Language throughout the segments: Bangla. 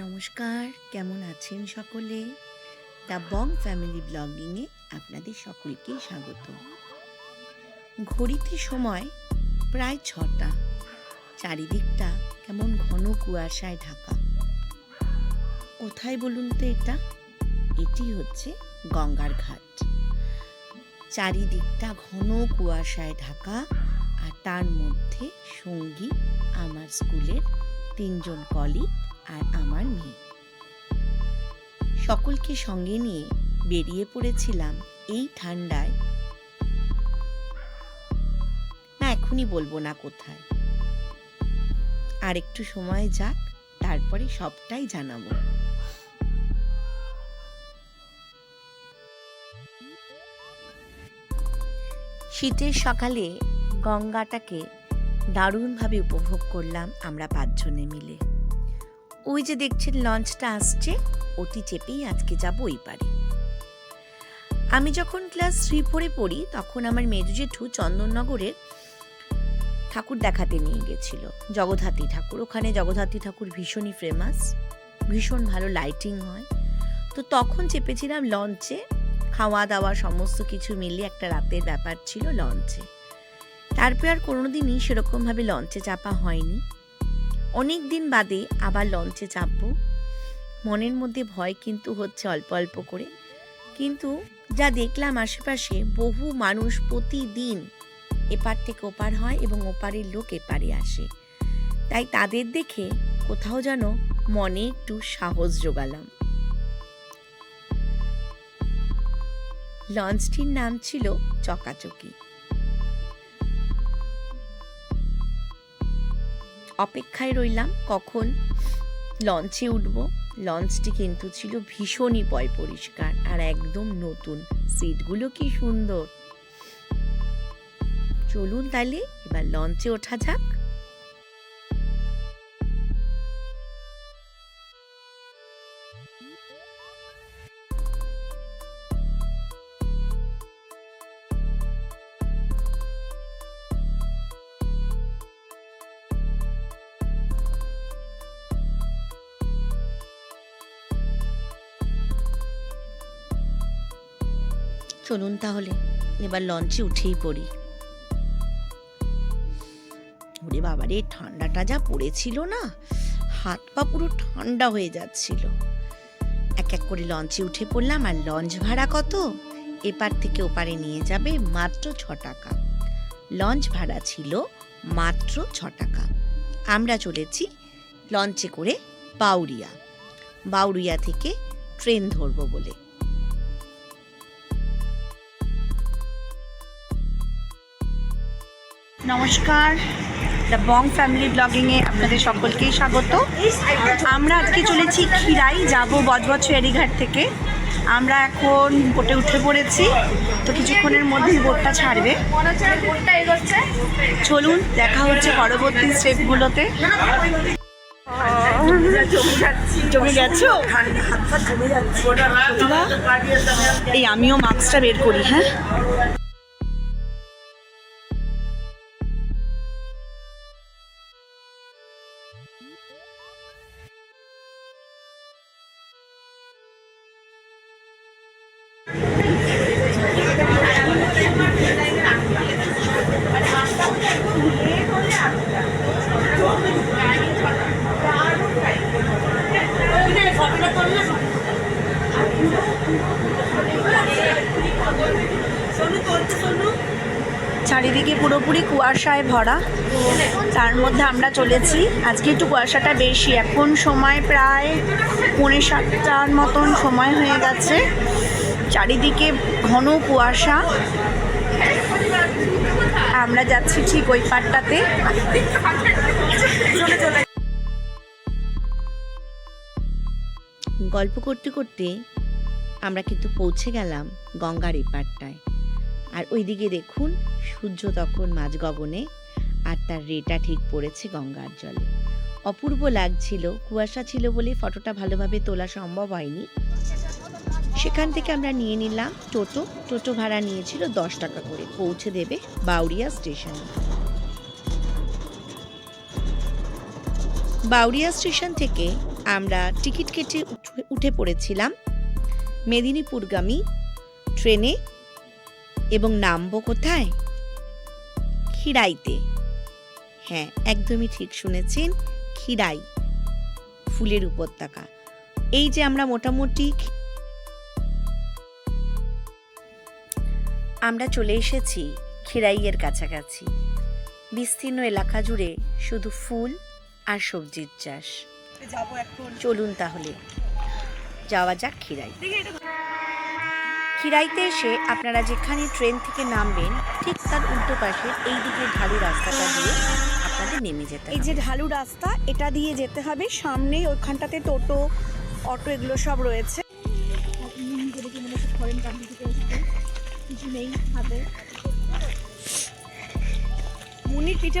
নমস্কার, কেমন আছেন সকলে? দ্য বং ফ্যামিলি ব্লগিংয়ে আপনাদের সকলকে স্বাগত। ঘড়িতে সময় প্রায় ছটা। চারিদিকটা কেমন ঘন কুয়াশায় ঢাকা। কোথায় বলুন তো এটা? এটি হচ্ছে গঙ্গার ঘাট। চারিদিকটা ঘন কুয়াশায় ঢাকা আর তার মধ্যে সঙ্গী আমার স্কুলের তিনজন কলিগ আর আমার মেয়ে। সকলকে সঙ্গে নিয়ে বেরিয়ে পড়েছিলাম এই ঠান্ডায়। না, এখনই বলব না কোথায়। আর একটু সময় যাক, তারপরে সবটাই জানাব। শীতের সকালে গঙ্গাটাকে দারুণভাবে উপভোগ করলাম আমরা পাঁচজনে মিলে। ওই যে দেখছেন লঞ্চটা আসছে, ওটি চেপেই আজকে যাব ওই পারে আমি যখন ক্লাস থ্রি ফোরে পড়ি, তখন আমার মেজু জেঠু চন্দননগরের ঠাকুর দেখাতে নিয়ে গেছিল। জগদ্ধাত্রী ঠাকুর। ওখানে জগদ্ধাত্রী ঠাকুর ভীষণই ফেমাস ভীষণ ভালো লাইটিং হয়। তো তখন চেপেছিলাম লঞ্চে, খাওয়া দাওয়া সমস্ত কিছু মিলিয়ে একটা রাতের ব্যাপার ছিল লঞ্চে। তারপর আর কোনোদিনই সেরকমভাবে লঞ্চে চাপা হয়নি। অনেক দিন বাদে আবার লঞ্চে চাপবো। মনের মধ্যে ভয় কিন্তু হচ্ছে অল্প অল্প করে। কিন্তু যা দেখলাম আশেপাশে বহু মানুষ প্রতিদিন এপার থেকে ওপার হয় এবং ওপারের লোক এপারে আসে। তাই তাদের দেখে কোথাও যেন মনে একটু সাহস জোগালাম। লঞ্চটির নাম ছিল চকাচকি। অপেক্ষায় রইলাম কখন? লঞ্চে উঠবো। লঞ্চটি কিন্তু ছিল ভীষণই পয় পরিষ্কার আর একদম নতুন। সিটগুলো কি সুন্দর। চলুন তাহলে এবার লঞ্চে ওঠা যাক। চলুন তাহলে, এবার লঞ্চে উঠেই পড়ি। ওরে বাবারে ঠান্ডাটা যা পড়েছিল না? হাত পা পুরো ঠান্ডা হয়ে যাচ্ছিল। এক এক করে লঞ্চে উঠে পড়লাম, আর লঞ্চ ভাড়া কত? এপার থেকে ওপারে নিয়ে যাবে মাত্র ছ টাকা। লঞ্চ ভাড়া ছিল মাত্র ছ টাকা। আমরা চলেছি লঞ্চে করে বাউরিয়া। বাউরিয়া থেকে ট্রেন ধরবো বলে। নমস্কার। দ্য বং ফ্যামিলি ব্লগিংয়ে আপনাদের সকলকেই স্বাগত। আমরা আজকে চলেছি খিরাই যাব বজবজ ফেরিঘাট থেকে। আমরা এখন বোটে উঠে পড়েছি, তো কিছুক্ষণের মধ্যেই বোটটা ছাড়বে। চলুন, দেখা হচ্ছে পরবর্তী স্টেপগুলোতে। এই আমিও মাস্কটা বের করি হ্যাঁ? চারিদিকে পুরোপুরি কুয়াশায় ভরা। তার মধ্যে আমরা চলেছি। আজকে একটু কুয়াশাটা বেশি। এখন সময় প্রায় পৌনে সাতটার মতন সময় হয়ে গেছে। চারিদিকে ঘন কুয়াশা। আমরা যাচ্ছি ঠিক ওই পাটটাতে গল্প করতে করতে আমরা কিন্তু পৌঁছে গেলাম গঙ্গার এপারটায় আর ওইদিকে দেখুন, সূর্য তখন মাঝ গগনে আর তার রেটা ঠিক পড়েছে গঙ্গার জলে। অপূর্ব লাগছিল, কুয়াশা ছিল বলে ফটোটা ভালোভাবে তোলা সম্ভব হয়নি। সেখান থেকে আমরা নিয়ে নিলাম টোটো। টোটো ভাড়া নিয়েছিল দশ টাকা করে, পৌঁছে দেবে বাউরিয়া স্টেশনে। বাউরিয়া স্টেশন থেকে আমরা টিকিট কেটে উঠে- উঠে পড়েছিলাম মেদিনীপুরগামী ট্রেনে এবং নামবো কোথায়? খিরাইতে হ্যাঁ একদমই ঠিক শুনেছেন খিরাই ফুলের উপত্যকা। এই যে আমরা মোটামুটি আমরা চলে এসেছি খিরাইয়ের কাছাকাছি। বিস্তীর্ণ এলাকা জুড়ে শুধু ফুল আর সবজির চাষ। চলুন তাহলে। যাওয়া যাক খিরাই খিরাইতে এসে আপনারা যেখানে ট্রেন থেকে নামবেন ঠিক তার উল্টো পাশে এই দিকে ঢালু রাস্তাটা দিয়ে আপনাদের নেমে যেতে এই যে ঢালু রাস্তা এটা দিয়ে যেতে হবে। সামনেই ওইখানটাতে টোটো অটো এগুলো সব রয়েছে। কিছু নেই হাতে মুনির পিঠে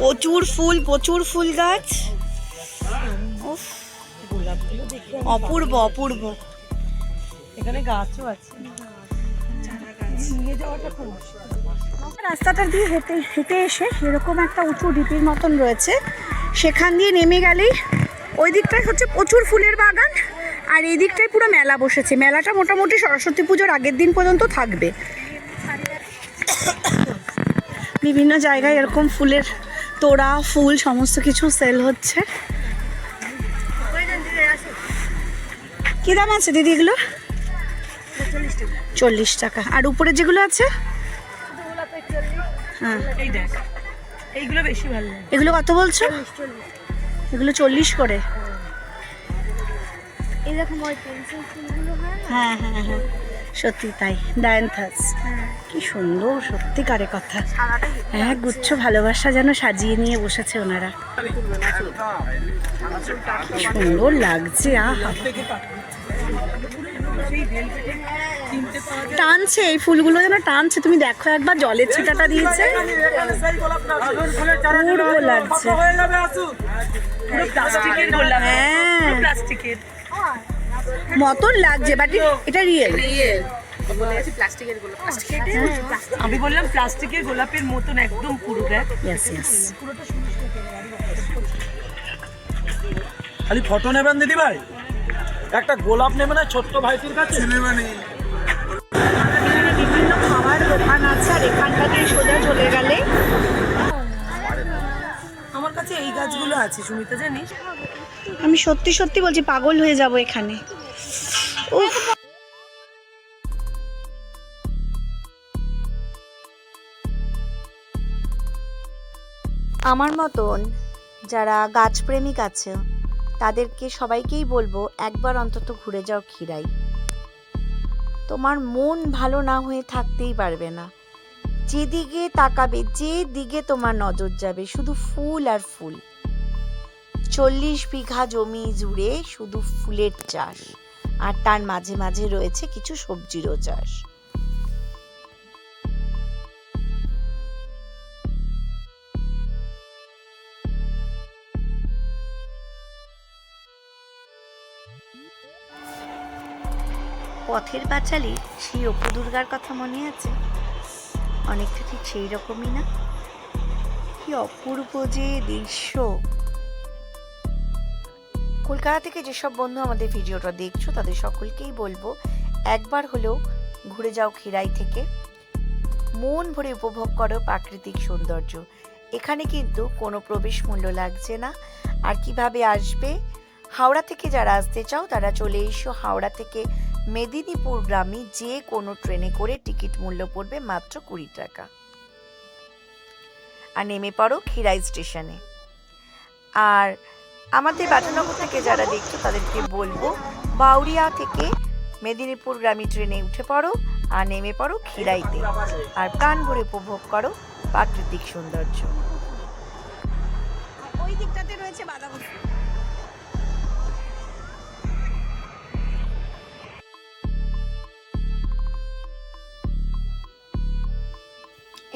প্রচুর ফুল প্রচুর ফুল গাছ। অপূর্ব অপূর্ব। এখানে গাছও আছে। রাস্তাটা দিয়ে হেঁটে হেঁটে এসে এরকম একটা উঁচু ডিপির মতন রয়েছে। সেখান দিয়ে নেমে গেলেই ওই দিকটায় হচ্ছে প্রচুর ফুলের বাগান আর এই দিকটায় পুরো মেলা বসেছে। মেলাটা মোটামুটি সরস্বতী পুজোর আগের দিন পর্যন্ত থাকবে। বিভিন্ন জায়গায় এরকম ফুলের তোড়া ফুল সমস্ত কিছু সেল হচ্ছে। কী দাম আছে দিদি এগুলো? চল্লিশ টাকা। আর উপরে যেগুলো আছে? হ্যাঁ। এইগুলো বেশি ভালো এগুলো কত বলছো? এগুলো চল্লিশ করে। এরকম হয় হ্যাঁ হ্যাঁ হ্যাঁ। সত্যি তাই ডায়ান্থাস কি সুন্দর সত্যিকারে কথা। হ্যাঁ গুচ্ছ ভালোবাসা যেন সাজিয়ে নিয়ে বসেছে ওনারা। কি সুন্দর লাগছে আহা। টানছে এই ফুলগুলো যেন টানছে। তুমি দেখো একবার জলের ছিটাটা দিয়েছে। লাগছে। হ্যাঁ মতন লাগছে বাট এটা রিয়েল আমি বললাম প্লাস্টিকের গোলাপের মতন একদম পুরো খালি ফটো নেবেন দিদি ভাই? একটা গোলাপ নেবেন না ছোট্ট ভাইটির কাছে? এখানে বিভিন্ন খাবার দোকান আছে আর এখানটা দিয়ে সোজা চলে গেলে। আমার কাছে এই গাছগুলো আছে সুমিতা জানিস? আমি সত্যি সত্যি বলছি পাগল হয়ে যাব এখানে। আমার মতন যারা গাছপ্রেমিক আছে, তাদেরকে সবাইকেই বলব, একবার অন্তত ঘুরে যাও খিরাই তোমার মন ভালো না হয়ে থাকতেই পারবে না। যেদিকে তাকাবে যে দিকে তোমার নজর যাবে, শুধু ফুল আর ফুল। চল্লিশ বিঘা জমি জুড়ে শুধু ফুলের চাষ, আর তার মাঝে মাঝে রয়েছে কিছু সবজিরও চাষ। পথের পাঁচালী সেই অপু দুর্গার কথা মনে আছে? অনেকটা ঠিক সেই রকমই না? কি অপূর্ব যে দৃশ্য কলকাতা থেকে যেসব বন্ধু আমাদের ভিডিওটা দেখছ, তাদের সকলকেই বলব, একবার হলেও ঘুরে যাও খিরাই থেকে। মন ভরে উপভোগ করো প্রাকৃতিক সৌন্দর্য। এখানে কিন্তু কোনো প্রবেশ মূল্য লাগছে না। আর কীভাবে আসবে? হাওড়া থেকে যারা আসতে চাও, তারা চলে এসো হাওড়া থেকে মেদিনীপুর গ্রামে। যে কোনো ট্রেনে করে টিকিট মূল্য পড়বে মাত্র কুড়ি টাকা। আর নেমে পড়ো খিরাই স্টেশনে। আর আমাদের বাটানগর থেকে যারা দেখছ তাদেরকে বলব বাউরিয়া থেকে মেদিনীপুর গ্রামী ট্রেনে উঠে পড়ো আর নেমে পড়ো খিরাইতে আর প্রাণ ভরে উপভোগ করো প্রাকৃতিক সৌন্দর্য। ওই দিকটাতে রয়েছে বাঁধাকপি।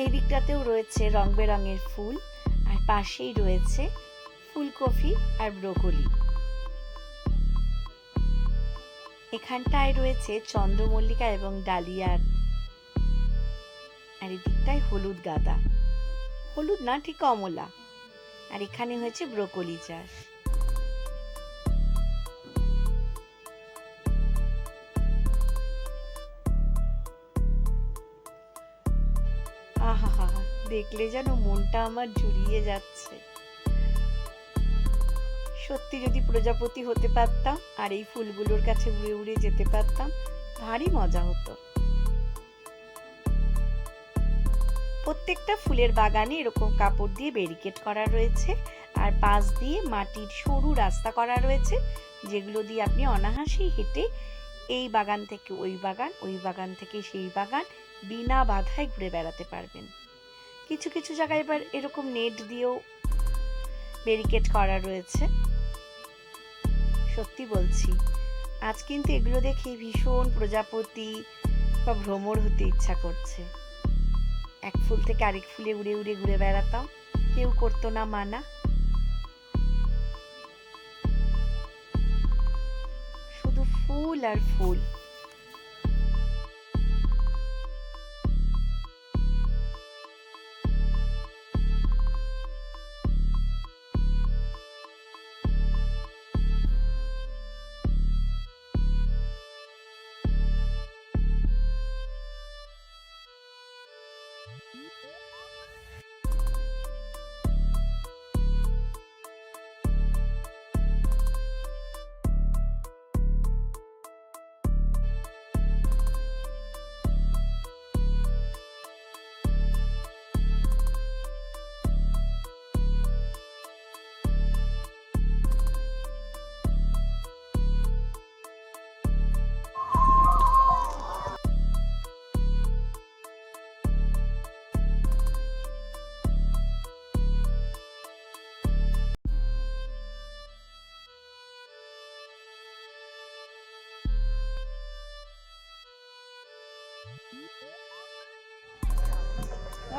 এই দিকটাতেও রয়েছে রং বেরঙের ফুল আর পাশেই রয়েছে ফুলকপি আর ব্রোকলি। এখানটায় রয়েছে চন্দ্রমল্লিকা এবং ডালিয়ার। আর এদিকটায় হলুদ গাঁদা। হলুদ না, ঠিক কমলা। আর এখানে হয়েছে ব্রোকলি চাষ। আহা দেখলে যেন মনটা আমার জুড়িয়ে যাচ্ছে। সত্যি যদি প্রজাপতি হতে পারতাম আর এই ফুলগুলোর কাছে উড়ে উড়ে যেতে পারতাম, ভারী মজা হতো। প্রত্যেকটা ফুলের বাগানে এরকম কাপড় দিয়ে ব্যারিকেড করা রয়েছে আর পাশ দিয়ে মাটির সরু রাস্তা করা রয়েছে, যেগুলো দিয়ে আপনি অনাহাসেই হেঁটে এই বাগান থেকে ওই বাগান ওই বাগান থেকে সেই বাগান বিনা বাধায় ঘুরে বেড়াতে পারবেন। কিছু কিছু জায়গায় এবার এরকম নেট দিয়েও ব্যারিকেড করা রয়েছে। সত্যি বলছি। আজ কিন্তু এগুলো দেখে ভীষণ প্রজাপতি বা ভ্রমর হতে ইচ্ছা করছে। এক ফুল থেকে আরেক ফুলে উড়ে উড়ে ঘুরে বেড়াতাম। কেউ করতো না মানা। শুধু ফুল আর ফুল।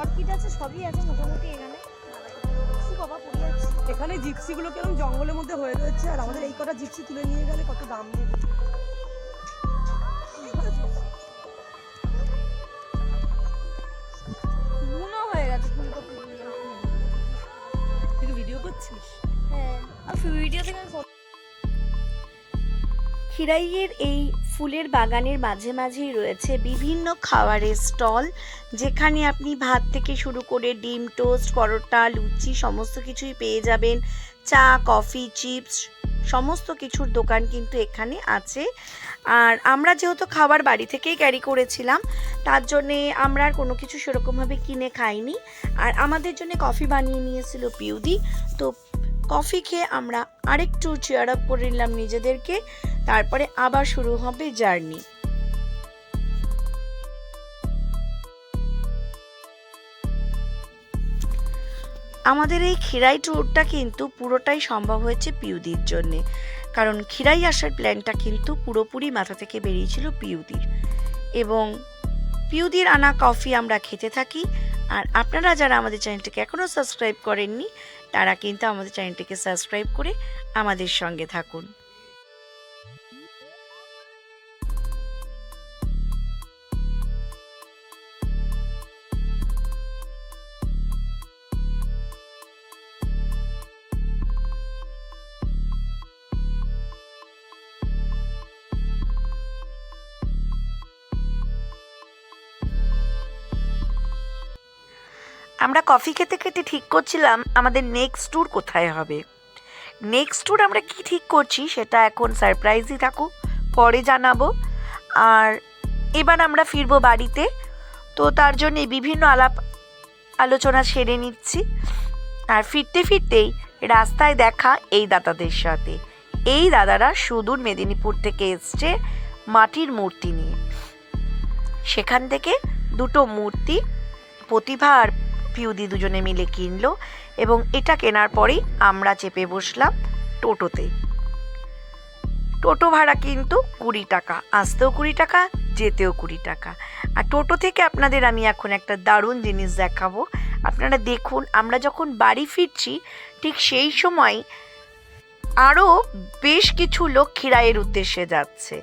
অর্কিড আছে সবই আছে মোটামুটি এখানে। এখানে জিপসিগুলো কেরম জঙ্গলের মধ্যে হয়ে রয়েছে আর আমাদের এই কটা জিপসি তুলে নিয়ে গেলে কত দাম নেবে? হয়ে ভিডিও করছিস। হ্যাঁ। আর ভিডিও থেকে খিরাইয়ের এই ফুলের বাগানের মাঝে মাঝেই রয়েছে বিভিন্ন খাবারের স্টল, যেখানে আপনি ভাত থেকে শুরু করে ডিম, টোস্ট, পরোটা, লুচি, সমস্ত কিছুই পেয়ে যাবেন। চা, কফি, চিপস, সমস্ত কিছুর দোকান কিন্তু এখানে আছে। আর আমরা যেহেতু খাবার বাড়ি থেকেই ক্যারি করেছিলাম, তার জন্যে আমরা আর কোনো কিছু সেরকমভাবে কিনে খাইনি। আর আমাদের জন্য কফি বানিয়ে নিয়েছিল পিউদি। তো কফি খেয়ে আমরা আরেকটু চেয়ার আপ করে নিলাম নিজেদেরকে। তারপরে আবার শুরু হবে জার্নি। আমাদের এই খিরাই ট্যুরটা কিন্তু পুরোটাই সম্ভব হয়েছে পিউদির জন্যে। কারণ খিরাই আসার প্ল্যানটা কিন্তু পুরোপুরি মাথা থেকে বেরিয়েছিল পিউদির। এবং পিউদির আনা কফি আমরা খেতে থাকি। আর আপনারা যারা আমাদের চ্যানেলটিকে এখনও সাবস্ক্রাইব করেননি তারা কিন্তু আমাদের চ্যানেলটিকে সাবস্ক্রাইব করে আমাদের সঙ্গে থাকুন। আমরা কফি খেতে খেতে ঠিক করছিলাম আমাদের নেক্সট ট্যুর কোথায় হবে? নেক্সট ট্যুর আমরা কি ঠিক করছি সেটা এখন সারপ্রাইজই থাকুক, পরে জানাব। আর এবার আমরা ফিরবো বাড়িতে, তো তার জন্যে বিভিন্ন আলাপ আলোচনা সেরে নিচ্ছি। আর ফিরতে ফিরতেই রাস্তায় দেখা এই দাদাদের সাথে। এই দাদারা সুদূর মেদিনীপুর থেকে এসছে মাটির মূর্তি নিয়ে। সেখান থেকে দুটো মূর্তি, প্রতিভা আর পিউদি দুজনে মিলে কিনলো এবং এটা কেনার পরেই আমরা চেপে বসলাম টোটোতে। টোটো ভাড়া কিন্তু কুড়ি টাকা, আসতেও কুড়ি টাকা, যেতেও কুড়ি টাকা। আর টোটো থেকে আপনাদের আমি এখন একটা দারুণ জিনিস দেখাবো। আপনারা দেখুন, আমরা যখন বাড়ি ফিরছি, ঠিক সেই সময় আরও বেশ কিছু লোক খিরাইয়ের উদ্দেশ্যে যাচ্ছে।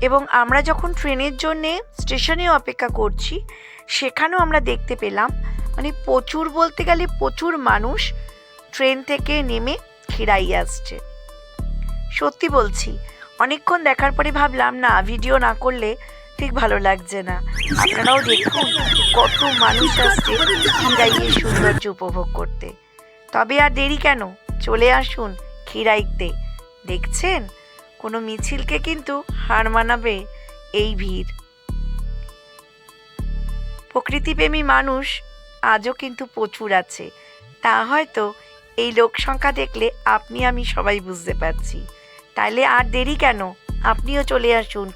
এবং আমরা যখন ট্রেনের জন্যে স্টেশনেও অপেক্ষা করছি, সেখানেও আমরা দেখতে পেলাম মানে প্রচুর বলতে গেলে প্রচুর মানুষ ট্রেন থেকে নেমে খিরাই আসছে। সত্যি বলছি, অনেকক্ষণ দেখার পরে ভাবলাম, না, ভিডিও না করলে ঠিক ভালো লাগছে না। আপনারাও দেখুন, কত মানুষ আসছে খিরাইয়ের সৌন্দর্য উপভোগ করতে। তবে আর দেরি কেন? চলে আসুন খিরাইতে দেখছেন? কোনো মিছিলকে কিন্তু হার মানাবে এই ভিড়। প্রকৃতিপ্রেমী মানুষ আজও কিন্তু প্রচুর আছে। তা হয়তো এই লোক সংখ্যা দেখলে আপনি আমি সবাই বুঝতে পারছি। তাইলে আর দেরি কেন? আপনিও চলে আসুন